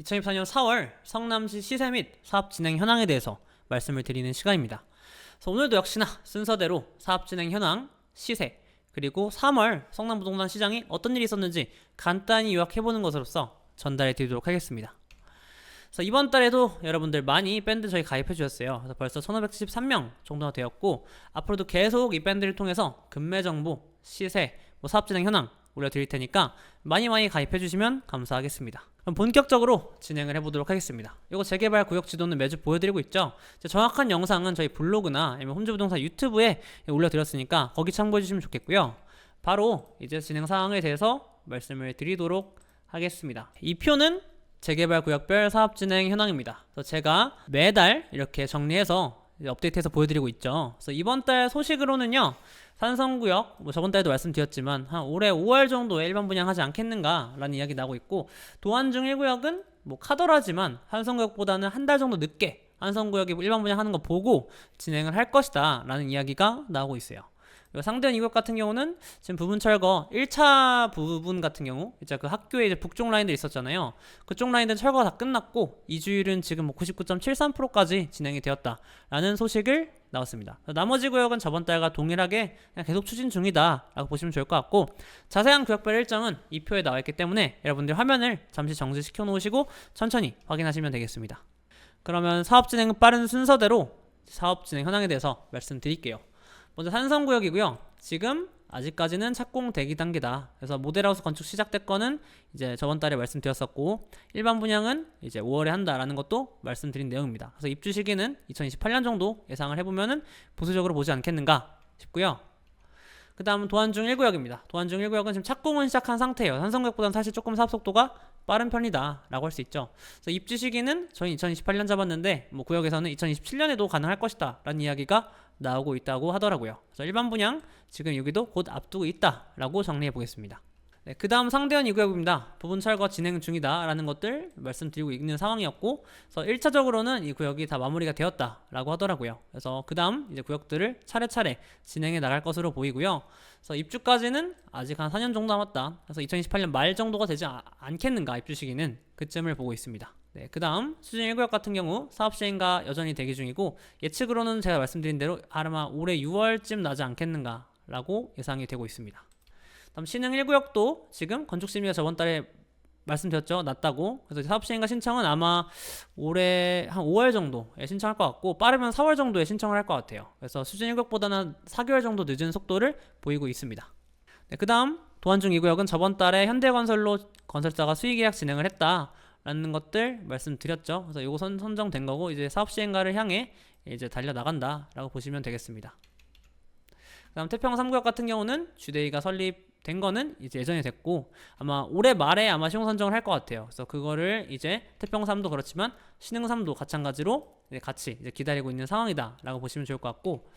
2024년 4월 성남시 시세 및 사업 진행 현황에 대해서 말씀을 드리는 시간입니다. 그래서 오늘도 역시나 순서대로 사업 진행 현황, 시세, 그리고 3월 성남 부동산 시장이 어떤 일이 있었는지 간단히 요약해보는 것으로서 전달해 드리도록 하겠습니다. 그래서 이번 달에도 여러분들 많이 밴드 저희 가입해 주셨어요. 그래서 벌써 1573명 정도가 되었고 앞으로도 계속 이 밴드를 통해서 금매 정보, 시세, 뭐 사업 진행 현황 올려드릴 테니까 많이 많이 가입해 주시면 감사하겠습니다. 그럼 본격적으로 진행을 해보도록 하겠습니다. 이거 재개발 구역 지도는 매주 보여드리고 있죠. 정확한 영상은 저희 블로그나 아니면 홈즈부동산 유튜브에 올려드렸으니까 거기 참고해 주시면 좋겠고요. 바로 이제 진행 사항에 대해서 말씀을 드리도록 하겠습니다. 이 표는 재개발 구역별 사업 진행 현황입니다. 그래서 제가 매달 이렇게 정리해서 업데이트해서 보여드리고 있죠. 그래서 이번 달 소식으로는요. 산성구역, 뭐 저번 달에도 말씀드렸지만 한 올해 5월 정도에 일반 분양하지 않겠는가라는 이야기 나오고 있고 도안중 1구역은 뭐 카더라지만 한성구역보다는 한 달 정도 늦게 한성구역이 일반 분양하는 거 보고 진행을 할 것이다 라는 이야기가 나오고 있어요. 상대원 2구역 같은 경우는 지금 부분 철거 1차 부분 같은 경우 이제 그 학교에 이제 북쪽 라인들 있었잖아요. 그쪽 라인들 철거가 다 끝났고 이주율은 지금 뭐 99.73%까지 진행이 되었다라는 소식을 나왔습니다. 나머지 구역은 저번 달과 동일하게 계속 추진 중이다라고 보시면 좋을 것 같고 자세한 구역별 일정은 이 표에 나와 있기 때문에 여러분들 화면을 잠시 정지시켜 놓으시고 천천히 확인하시면 되겠습니다. 그러면 사업 진행은 빠른 순서대로 사업 진행 현황에 대해서 말씀드릴게요. 먼저 산성구역이고요. 지금 아직까지는 착공 대기 단계다. 그래서 모델하우스 건축 시작됐거는 이제 저번 달에 말씀드렸었고 일반 분양은 이제 5월에 한다라는 것도 말씀드린 내용입니다. 그래서 입주 시기는 2028년 정도 예상을 해보면은 보수적으로 보지 않겠는가 싶고요. 그 다음 도안중 1구역입니다. 도안중 1구역은 지금 착공은 시작한 상태예요. 산성구역보다는 사실 조금 사업 속도가 빠른 편이다 라고 할 수 있죠. 그래서 입주 시기는 저희 2028년 잡았는데 뭐 구역에서는 2027년에도 가능할 것이다 라는 이야기가 나오고 있다고 하더라고요. 그래서 일반 분양 지금 여기도 곧 앞두고 있다라고 정리해 보겠습니다. 네, 그 다음 상대원 2구역입니다. 부분 철거 진행 중이다라는 것들 말씀드리고 있는 상황이었고, 그래서 1차적으로는 이 구역이 다 마무리가 되었다라고 하더라고요. 그래서 그 다음 이제 구역들을 차례차례 진행해 나갈 것으로 보이고요. 그래서 입주까지는 아직 한 4년 정도 남았다. 그래서 2028년 말 정도가 되지 아- 않겠는가 입주 시기는 그쯤을 보고 있습니다. 네, 그 다음 수준 1구역 같은 경우 사업 시행가 여전히 대기 중이고 예측으로는 제가 말씀드린 대로 아마 올해 6월쯤 나지 않겠는가라고 예상이 되고 있습니다. 다음 신흥 1구역도 지금 건축 심의가 저번 달에 말씀드렸죠. 낮다고. 그래서 사업 시행가 신청은 아마 올해 한 5월 정도에 신청할 것 같고 빠르면 4월 정도에 신청을 할 것 같아요. 그래서 수준 1구역보다는 4개월 정도 늦은 속도를 보이고 있습니다. 네, 그 다음 도안중 2구역은 저번 달에 현대건설로 건설사가 수의계약 진행을 했다 라는 것들 말씀드렸죠. 그래서 이거 선, 선정된 거고 이제 사업 시행가를 향해 이제 달려 나간다라고 보시면 되겠습니다. 그다음 태평 3구역 같은 경우는 주대위가 설립 된 거는 이제 예전에 됐고 아마 올해 말에 아마 시공 선정을 할 것 같아요. 그래서 그거를 이제 태평 3도 그렇지만 신흥 3도 마찬가지로 이제 같이 이제 기다리고 있는 상황이다라고 보시면 좋을 것 같고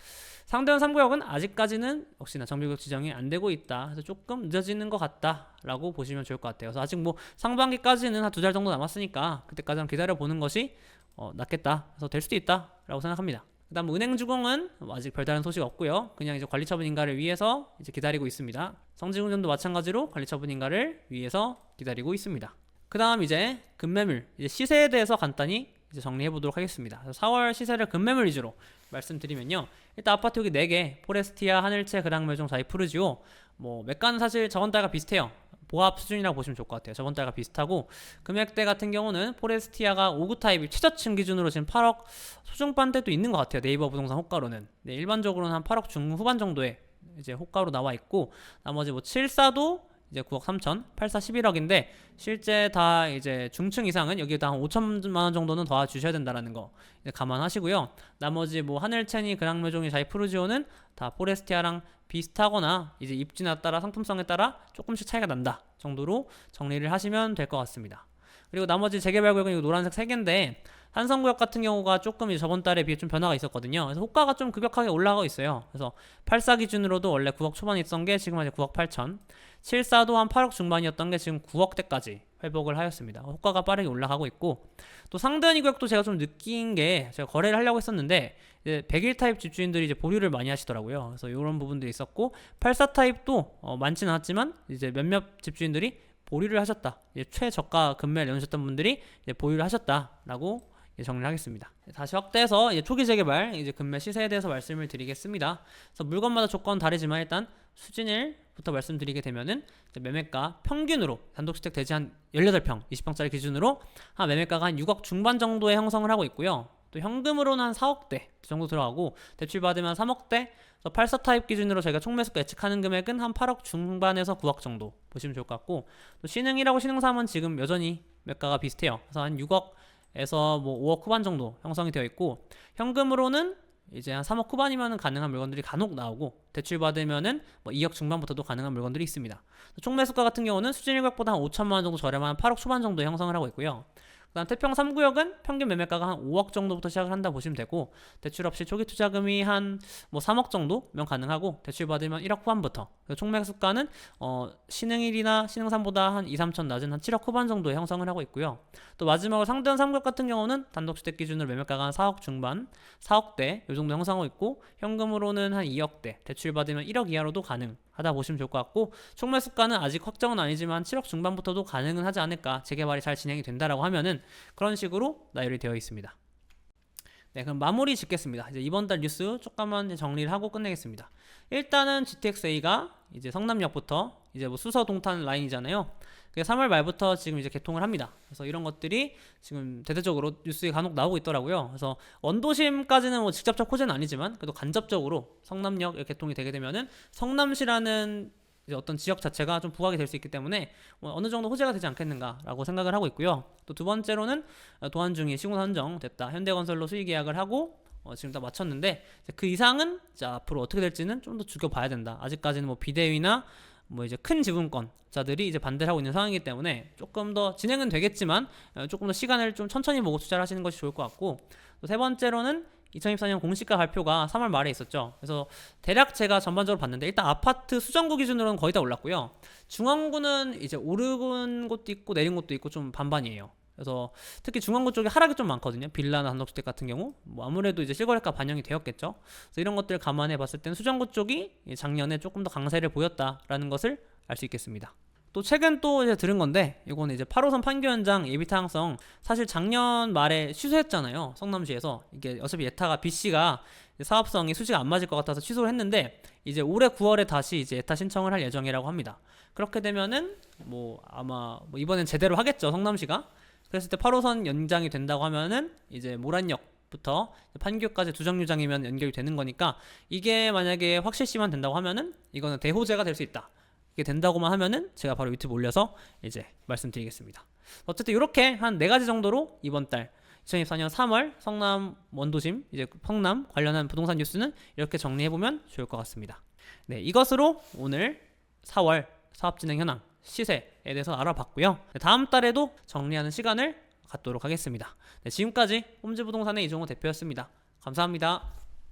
상대원 3구역은 아직까지는 역시나 정비구역 지정이 안 되고 있다. 그래서 조금 늦어지는 것 같다라고 보시면 좋을 것 같아요. 그래서 아직 뭐 상반기까지는 한 두 달 정도 남았으니까 그때까지 한번 기다려 보는 것이 어, 낫겠다. 그래서 될 수도 있다라고 생각합니다. 그 다음 은행주공은 뭐 아직 별다른 소식 없고요. 그냥 이제 관리처분 인가를 위해서 이제 기다리고 있습니다. 성지운전도 마찬가지로 관리처분 인가를 위해서 기다리고 있습니다. 그 다음 이제 금매물 이제 시세에 대해서 간단히 이제 정리해 보도록 하겠습니다. 그래서 4월 시세를 금매물 위주로 말씀드리면요. 일단 아파트 여기 4개, 포레스티아, 하늘채, 그랑매종, 자이 푸르지오. 뭐 매가는 사실 저번 달과 비슷해요. 보합 수준이라고 보시면 좋을 것 같아요. 저번 달과 비슷하고 금액대 같은 경우는 포레스티아가 5구 타입이 최저층 기준으로 지금 8억 소중반대도 있는 것 같아요. 네이버 부동산 호가로는. 네, 일반적으로는 한 8억 중후반 정도의 이제 호가로 나와 있고 나머지 뭐 74도 이제 9억 3천, 84 11억인데 실제 다 이제 중층 이상은 여기다 한 5천만 원 정도는 더 주셔야 된다라는 거 이제 감안하시고요. 나머지 뭐 하늘채니 그랑묘종이 자이 프루지오는 다 포레스티아랑 비슷하거나 이제 입지나 따라 상품성에 따라 조금씩 차이가 난다 정도로 정리를 하시면 될 것 같습니다. 그리고 나머지 재개발 구역은 이 노란색 3개인데 한성구역 같은 경우가 조금 저번 달에 비해 좀 변화가 있었거든요. 그래서 호가가 좀 급격하게 올라가고 있어요. 그래서 84 기준으로도 원래 9억 초반에 있던 게 지금 이제 9억 8천, 74도 한 8억 중반이었던 게 지금 9억대까지 회복을 하였습니다. 호가가 빠르게 올라가고 있고 또 상대한 구역도 제가 좀 느낀 게 제가 거래를 하려고 했었는데 이제 101 타입 집주인들이 이제 보류를 많이 하시더라고요. 그래서 이런 부분들이 있었고 84 타입도 어, 많지는 않았지만 이제 몇몇 집주인들이 보유를 하셨다. 최저가 금매를 내놓으셨던 분들이 보유를 하셨다라고 정리를 하겠습니다. 다시 확대해서 초기 재개발 이제 금매 시세에 대해서 말씀을 드리겠습니다. 그래서 물건마다 조건 다르지만 일단 수진일부터 말씀드리게 되면은 매매가 평균으로 단독주택 대지 한 18평, 20평짜리 기준으로 한 매매가가 한 6억 중반 정도에 형성을 하고 있고요. 또 현금으로는 한 4억대 정도 들어가고 대출 받으면 3억대 84 타입 기준으로 저희가 총매수가 예측하는 금액은 한 8억 중반에서 9억 정도 보시면 좋을 것 같고 또 신흥이라고 신흥삼은 지금 여전히 매가가 비슷해요. 그래서 한 6억에서 뭐 5억 후반 정도 형성이 되어 있고 현금으로는 이제 한 3억 후반이면 가능한 물건들이 간혹 나오고 대출 받으면은 뭐 2억 중반부터도 가능한 물건들이 있습니다. 총매수가 같은 경우는 수진 1억보다 한 5천만 원 정도 저렴한 8억 초반 정도 형성을 하고 있고요. 그다음 태평 3구역은 평균 매매가가 한 5억 정도부터 시작을 한다 보시면 되고 대출 없이 초기 투자금이 한 뭐 3억 정도면 가능하고 대출 받으면 1억 후반부터 총매수가는 어 신흥일이나 신흥삼보다 한 2, 3천 낮은 한 7억 후반 정도에 형성을 하고 있고요. 또 마지막으로 상대원 3구역 같은 경우는 단독주택 기준으로 매매가가 한 4억 중반, 4억대 이 정도 형성하고 있고 현금으로는 한 2억대 대출 받으면 1억 이하로도 가능 하다 보시면 좋을 것 같고 총매수가는 아직 확정은 아니지만 7억 중반부터도 가능은 하지 않을까 재개발이 잘 진행이 된다라고 하면은 그런 식으로 나열이 되어 있습니다. 네, 그럼 마무리 짓겠습니다. 이제 이번 달 뉴스 조금만 정리를 하고 끝내겠습니다. 일단은 GTX-A가 이제 성남역부터 이제 뭐 수서 동탄 라인이잖아요. 그게 3월 말부터 지금 이제 개통을 합니다. 그래서 이런 것들이 지금 대대적으로 뉴스에 간혹 나오고 있더라고요. 그래서 원도심까지는 뭐 직접적 호재는 아니지만 그래도 간접적으로 성남역 개통이 되게 되면은 성남시라는 이제 어떤 지역 자체가 좀 부각이 될 수 있기 때문에 뭐 어느 정도 호재가 되지 않겠는가라고 생각을 하고 있고요. 또 두 번째로는 어, 도안 중에 시공 선정됐다. 현대건설로 수의 계약을 하고 어, 지금 다 마쳤는데 그 이상은 자, 앞으로 어떻게 될지는 좀 더 죽여봐야 된다. 아직까지는 뭐 비대위나 뭐 이제 큰 지분권자들이 이제 반대를 하고 있는 상황이기 때문에 조금 더 진행은 되겠지만 어, 조금 더 시간을 좀 천천히 보고 투자를 하시는 것이 좋을 것 같고 또 세 번째로는 2024년 공시가 발표가 3월 말에 있었죠. 그래서 대략 제가 전반적으로 봤는데 일단 아파트 수정구 기준으로는 거의 다 올랐고요. 중앙구는 이제 오른 곳도 있고 내린 곳도 있고 좀 반반이에요. 그래서 특히 중앙구 쪽에 하락이 좀 많거든요. 빌라나 단독주택 같은 경우 뭐 아무래도 이제 실거래가 반영이 되었겠죠. 그래서 이런 것들 감안해 봤을 때는 수정구 쪽이 작년에 조금 더 강세를 보였다라는 것을 알 수 있겠습니다. 또 최근 또 이제 들은 건데 이거는 이제 8호선 판교 현장 예비 타당성 사실 작년 말에 취소했잖아요 성남시에서 이게 어차피 예타가 B 씨가 사업성이 수치가 안 맞을 것 같아서 취소를 했는데 이제 올해 9월에 다시 이제 예타 신청을 할 예정이라고 합니다. 그렇게 되면은 뭐 아마 뭐 이번엔 제대로 하겠죠 성남시가 그랬을 때 8호선 연장이 된다고 하면은 이제 모란역 부터 판교까지 두 정류장이면 연결이 되는 거니까 이게 만약에 확실시만 된다고 하면은 이거는 대호재가 될 수 있다. 이게 된다고만 하면은 제가 바로 유튜브 올려서 이제 말씀드리겠습니다. 어쨌든 이렇게 한 네 가지 정도로 이번 달 2024년 3월 성남 원도심 이제 성남 관련한 부동산 뉴스는 이렇게 정리해 보면 좋을 것 같습니다. 네, 이것으로 오늘 4월 사업 진행 현황 시세에 대해서 알아봤고요. 네, 다음 달에도 정리하는 시간을 갖도록 하겠습니다. 네, 지금까지 홈즈 부동산의 이종호 대표였습니다. 감사합니다.